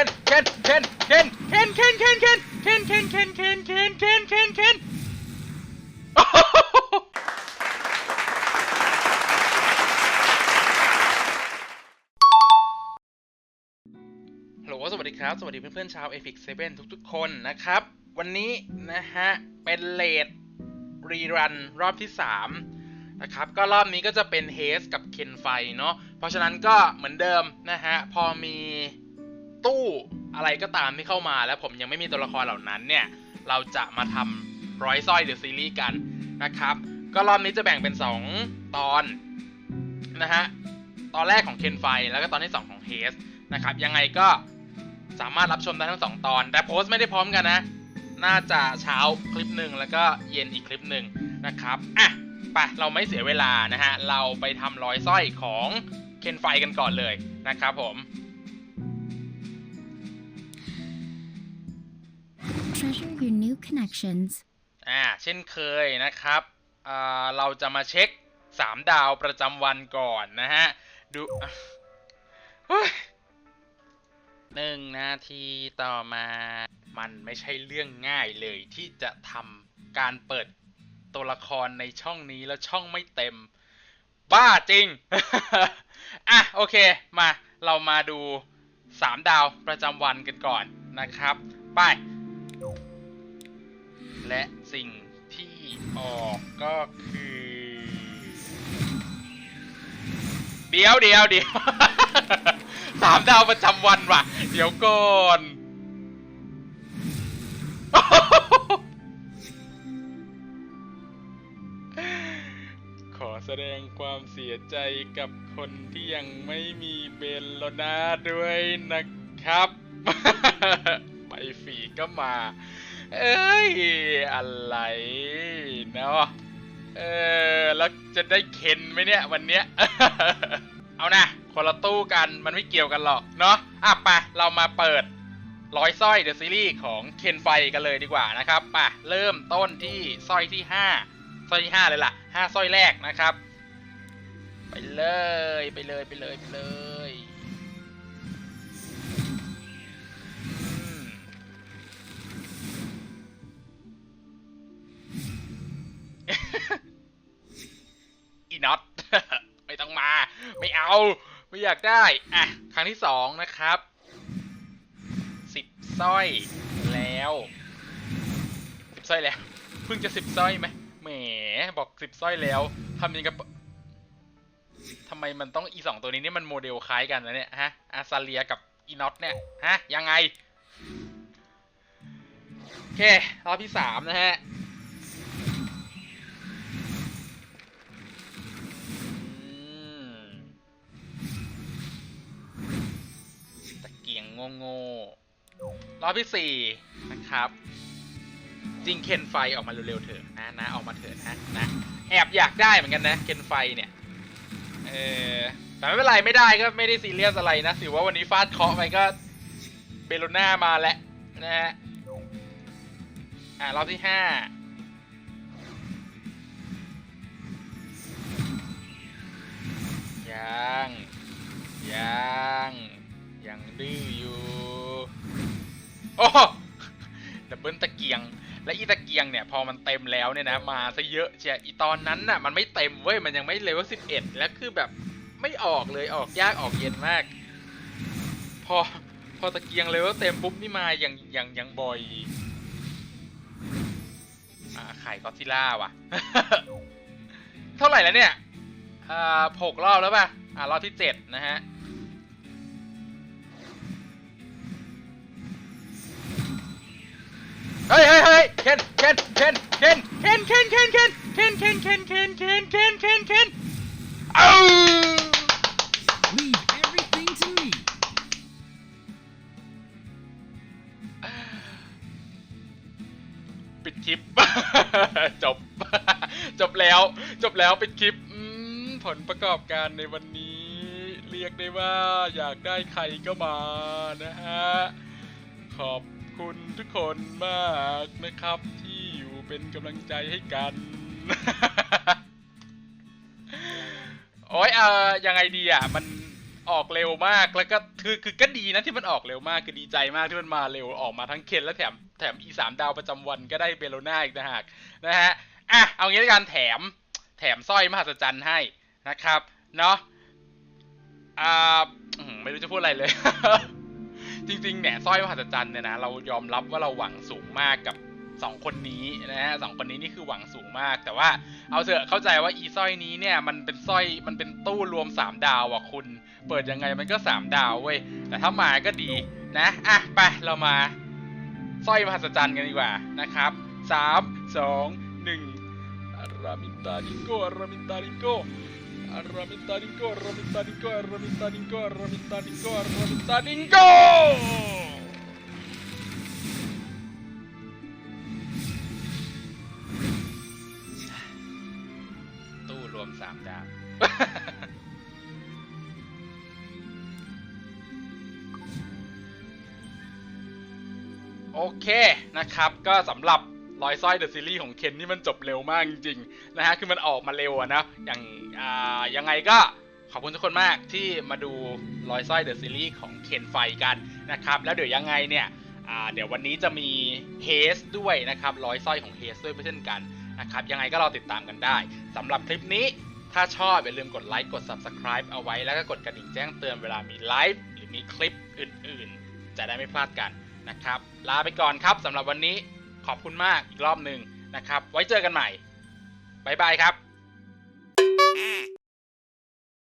คนเคนเคนเคนเคนเคนเคนเคนเคนเคนเคนเคนเคนเคนเคนเคนโหฮัลโหลสวัสดีครับ สวัสดีเพื่อนๆชาว Epic 7 ทุกๆ คนนะครับ วันนี้นะฮะ เป็นเลดรีรันรอบที่ 3 นะครับ ก็รอบนี้ก็จะเป็นเฮสกับเคนไฟเนาะเพราะฉะนั้นก็เหมือนเดิมนะฮะ พอมี ตู้อะไรก็ตามที่เข้ามา แล้วผมยังไม่มีตัวละครเหล่านั้นเนี่ย เราจะมาทำร้อยสร้อยเดอะซีรีส์กันนะครับ ก็รอบนี้จะแบ่งเป็น 2 ตอนนะฮะ ตอนแรกของเคนไฟ แล้วก็ตอนที่ 2 ของเฮสนะครับ ยังไงก็สามารถรับชมได้ทั้ง 2 ตอน แต่โพสต์ไม่ได้พร้อมกันนะ น่าจะเช้าคลิปหนึ่งแล้วก็เย็นอีกคลิปหนึ่งนะครับ อะ ไป เราไม่เสียเวลานะฮะ เราไปทำร้อยสร้อยของเคนไฟกันก่อนเลยนะครับผม Treasure your new connections. อ่า เช่นเคยนะครับอ่าเราจะมาเช็ค 3 ดาวประจำวันก่อนนะฮะ ดูหนึ่งนาทีต่อมา มันไม่ใช่เรื่องง่ายเลยที่จะทำการเปิดตัวละครในช่องนี้แล้วช่องไม่เต็ม บ้าจริง อะ โอเค มา เรามาดู 3 ดาวประจำวันกันก่อนนะครับ ไป และสิ่งที่ออกก็คือ เดี๋ยวเดี๋ยวเดี๋ยวสามดาวประจำวันว่ะ เดี๋ยวก่อนขอแสดงความเสียใจกับคนที่ยังไม่มีเบลโลนาด้วยนะครับ ไปฝีก็มา เอ้ย อะไรเนาะเออ แล้วจะได้เข็นไหมเนี่ยวันเนี้ย เอานะคนละตู้กันมันไม่เกี่ยวกันหรอกเนาะอะไปเรามาเปิดร้อยสร้อยเดอะซีรีส์ของเคนไฟกันเลยดีกว่านะครับไปเริ่มต้นที่สร้อยที่ห้าสร้อยที่ห้าเลยล่ะห้าสร้อยแรกนะครับ ไปเลยไปเลยไปเลยไปเลย ไม่ต้องมา ไม่เอา ไม่อยากได้ อะ ครั้งที่สองนะครับ สิบสร้อยแล้วสิบสร้อยแล้ว เพิ่งจะสิบสร้อยไหมแหม บอกสิบสร้อยแล้วทำยังกับทำไมมันต้องอีสองตัวนี้นี่มันโมเดลคล้ายกันนะเนี่ยฮะ อาซาเลียกับอีน็อตเนี่ย ฮะ ยังไง โอเค รอบที่สามนะฮะ งโง่ๆรอบที่สี่นะครับ จริงเคนไฟออกมาเร็วๆเถอะนะนะออกมาเถอะนะนะแอบอยากได้เหมือนกันนะเคนไฟเนี่ยเออแต่ไม่เป็นไรไม่ได้ก็ไม่ได้ซีเรียสอะไรนะถือว่าวันนี้ฟาดเคาะไปก็เบโลน่ามาแล้วนะฮะอ่ารอบที่ห้ายังยังยังดื้อย โอ้ดับเบิลตะเกียง และอีตะเกียงเนี่ยพอมันเต็มแล้วเนี่ยนะมาซะเยอะเชียอีตอนนั้นน่ะมันไม่เต็มเว้ยมันยังไม่เลเวลสิบเอ็ดแล้วคือแบบไม่ออกเลยออกยากออกเย็นมาก พอพอตะเกียงเลเวลเต็มปุ๊บนี่มาอย่างอย่างอย่างบ่อยอ่าไข่ก็อดซิลล่าว่ะ เท่าไหร่แล้วเนี่ยอ่าหกรอบแล้วป่ะอ่ารอบที่เจ็ดนะฮะ เฮ้ยเฮ้ยเฮ้ยเคนเคนเคนเคนเคนเคนเคนเคนเคนเคนเคนเคนเคนเคนเคนเคนเอ้า Leave everything to me. ปิดคลิป จบ จบแล้ว จบแล้วปิดคลิปอืมผลประกอบการในวันนี้ เรียกได้ว่าอยากได้ใครก็มานะฮะ ขอบ คุณทุกคนมากนะครับ ที่อยู่เป็นกำลังใจให้กัน โอ้ยเออยังไงดีอะ มันออกเร็วมากแล้วก็คือคือก็ดีนะที่มันออกเร็วมากคือดีใจมากที่มันมาเร็วออกมาทั้งเคนและแถมแถมอีสามดาวประจำวันก็ได้เบโลนาอีกนะฮะนะฮะอะเอางี้ละกันแถมแถมสร้อยมหัศจรรย์ให้นะครับเนาะอ่าไม่รู้จะพูดอะไรเลย จริงๆเนี่ยสร้อยมหัศจรรย์เนี่ยนะเรายอมรับว่าเราหวังสูงมากกับสองคนนี้นะฮะสองคนนี้นี่คือหวังสูงมาก แต่ว่าเอาเถอะเข้าใจว่าอีสร้อยนี้เนี่ยมันเป็นสร้อยมันเป็นตู้รวมสามดาวอะคุณ เปิดยังไงมันก็สามดาวเว้ยแต่ถ้ามาก็ดีนะอะไปเรามาสร้อยมหัศจรรย์กันดีกว่านะครับสามสองหนึ่งอารามินตาดิโกอารามินตาดิโก อารามินตาดิโกอารามินตาดิโกอารามินตาดิโกอารามินตาดิโกอารามินตาดิโกตู้รวมสามดาวโอเคนะครับ ก็สำหรับ รอยสร้อยเดอะซีรีส์ของเคนนี่มันจบเร็วมากจริงๆนะฮะคือมันออกมาเร็วนะ อย่างอ่ายังไงก็ขอบคุณทุกคนมากที่มาดูรอยสร้อยเดอะซีรีส์ของเคนไฟกันนะครับ แล้วเดี๋ยวยังไงเนี่ยอ่าเดี๋ยววันนี้จะมีเฮสด้วยนะครับรอยสร้อยของเฮสด้วยเช่นกันนะครับยังไงก็รอติดตามกันได้สำหรับคลิปนี้ถ้าชอบอย่าลืมกดไลค์กด Subscribe เอาไว้แล้วก็กดกระดิ่งแจ้งเตือนเวลามีไลฟ์หรือมีคลิปอื่นๆ จะได้ไม่พลาดกันนะครับ ลาไปก่อนครับสำหรับวันนี้ ขอบคุณมากอีกรอบหนึ่งนะครับ ไว้เจอกันใหม่ บ๊ายบายครับ